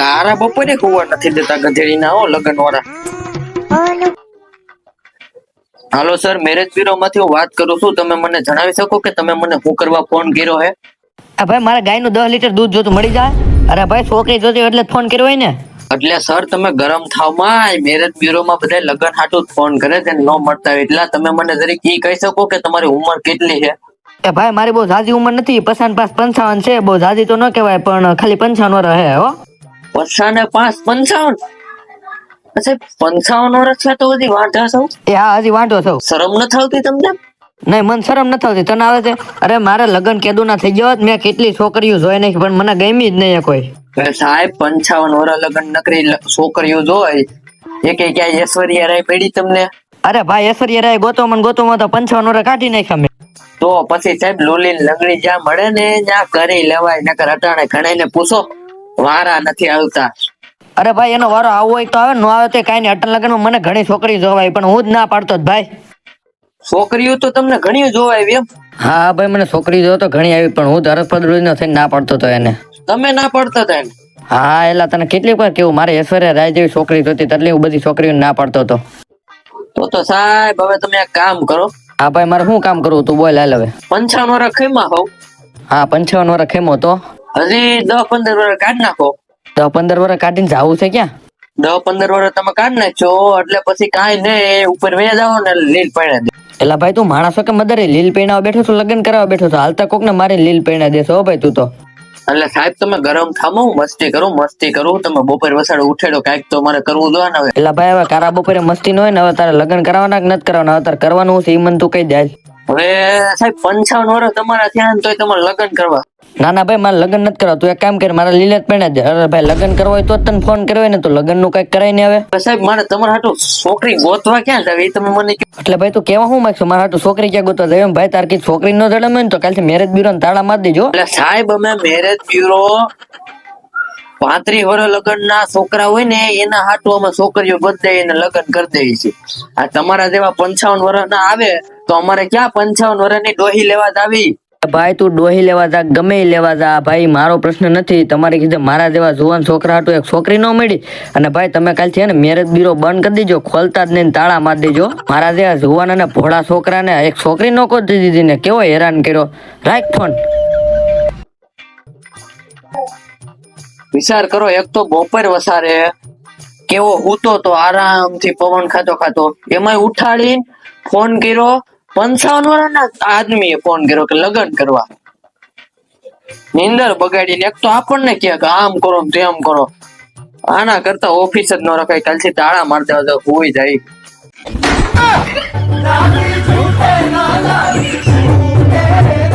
કારા બપોરે કુવા નથી દેતા ગધેડી ના હો લગન વાળા હાલો સર મેરેજ બ્યુરો માંથી હું વાત કરું છું. તમે મને જણાવી શકો કે તમે મને શું કરવા ફોન કર્યો હે? આ ભાઈ મારા ગાયનું દસ લીટર દૂધ જોતું મળી જાય? અરે ભાઈ છોકરી જોતી એટલે ફોન કર્યો હોય ને એટલે સર તમે ગરમ થાવમાં મેરેજ બ્યુરો માં બધા લગન હાટું ફોન કરે છે ન મળતા હોય એટલે. તમે મને જરીક ઈ કહી શકો કે તમારી ઉંમર કેટલી છે? એ ભાઈ મારી બહુ ઝાઝી ઉંમર નથી. પસાન પાસ પંચાવન છે. બહુ ઝાઝી તો ન કહેવાય પણ ખાલી પંચાવન વર્ષ હે હો. પચાસ ને પાંચ પંચાવન. અચ્છા પંચાવન વર્ષ છે તો બધી વાંધા છો? એ હા હજી છો. શરમ ન તમને? નહીં મન શરમ તને આવે છે અરે મારે લગ્ન કેદું ના થઈ ગયા મેં કેટલી છોકરીઓ જોઈ નાખી પણ મને ગમી જ નહીં કોઈ. સાહેબ પંચાવન વર્ષ લગન નકરી છોકરીઓ જોઈ એક ક્યાંય ઐશ્વર્યા રાય પડી તમને? અરે ભાઈ ઐશ્વર્યા રાય ગોતો મને ગોતો તો પંચાવન વર્ષ કાઢી નાખ્યા મેં. તો પછી સાહેબ લોલી લંગડી જ્યાં મળે ને ત્યાં કરી લેવાય નકર અટાણે ગણાય ને પૂછો. વારા નથી આવતા. અરે ભાઈ એનો વારો આવો હોય તો આવે ન આવે તો કાંઈ નહીં. અટલ લગ્નમાં મને ઘણી છોકરી જોવાય પણ હું જ ના પાડતો જ ભાઈ. છોકરીઓ તો તમને ઘણી જોવાય એમ. હા ભાઈ મને છોકરી જો તો ઘણી આવી પણ હું ધરપદ રોજ થઈને ના પાડતો હતો એને. તમે ના પાડતા હતા એને? હા એલા તને કેટલી વાર કેવું? મારે ઐશ્વર્યા રાય જેવી છોકરી જોતી એટલે હું બધી છોકરીઓને ના પાડતો હતો. તો તો સાહેબ હવે તમે એક કામ કરો. હા ભાઈ મારે શું કામ કરવું તું બોલ હાલ હવે. પંચાવન વર્ષ ખેમા હોવ. હા પંચાવન વર્ષ ખેમો તો. હજી દસ પંદર વર્ષ કાઢ નાખો. દસ પંદર વર્ષ કાઢીને જાવું છે ક્યાં? દસ પંદર વર્ષ તમે કાઢ નાખશો એટલે પછી કાંઈ નહીં ઉપર વે જાઓ ને લીલ પડે દે. એટલે ભાઈ તું માણસો કે મદરે? લીલ પૈણાવા બેઠો છો લગ્ન કરાવવા બેઠો છો? હાલતા કોક ને મારે લીલ પૈણા દેશો ભાઈ તું તો. એટલે સાહેબ તમે ગરમ થામો મસ્તી કરું મસ્તી કરું. તમે બપોર વસાડે ઉઠેડો કાંઈક તો મારે કરવું જોઈએ ને એટલે ભાઈ હવે કારા બપોરે મસ્તી ન હોય ને હવે તારે લગ્ન કરાવવાના કે નથી કરવાના હવે તારે કરવાનું છે એ મન તું કઈ દે હવે સાહેબ પંચાવન વર્ષ તમારા ત્યાં તો તોય તમારે લગ્ન કરવા. ના ના ભાઈ મારે લગ્ન નથી કરવા. તું એક કામ કર મારા લીલે પહેણા દે. અરે ભાઈ લગ્ન કરવા હોય તો તને ફોન કર્યો ને તો લગ્નનું કંઈક કરાય ને હવે સાહેબ મારે તમારા હાટું છોકરી ગોતવા ક્યાં જાવ એ તમે મને એટલે ભાઈ તું કેવા હું માંગશો? મારા હાટું છોકરી ક્યાં ગોતવા જાય ભાઈ તાર કઈ છોકરી નો જડે ને તો કાલથી મેરેજ બ્યુરો ને તાળા મારી દેજો. એટલે સાહેબ અમે મેરેજ બ્યુરો પાંત્રીસ વર્ષ લગ્ન ના છોકરા હોય ને એના હાટું અમે છોકરીઓ બદલાઈ એને લગ્ન કરી દઈએ છીએ. આ તમારા જેવા પંચાવન વર્ષ ના આવે તો અમારે ક્યાં પંચાવન વર્ષની ડોહી લેવા આવી ભાઈ તું ડોહી લેવા જા ગમે લેવા જા. ભાઈ મારો પ્રશ્ન નથી. તમારે કીધું મારા જેવા જુવાન છોકરા હતું એક છોકરી ન મળી. અને ભાઈ તમે કાલ છે ને મેરેજ બીરો બંધ કરી દેજો ખોલતા જ નહીં તાળા મારી દેજો. મારા જેવા જુવાન અને ભોળા છોકરાને એક છોકરી નો કરી દીધી ને કેવો હેરાન કર્યો? રાખ ફોન. વિચાર કરો એક તો બપોર વસારે કેવો હૂતો તો આરામથી પવન ખાતો ખાતો. એમાંય ઉઠાડી ફોન કર્યો પંચાવન વર્ષના આદમીએ ફોન કર્યો કે લગ્ન કરવા નીંદર બગાડીને એક તો આપણને કે આમ કરો તેમ કરો આના કરતા ઓફિસ જ ન રખાય કાલથી તાળા મારતા હોય તો જાય Ah!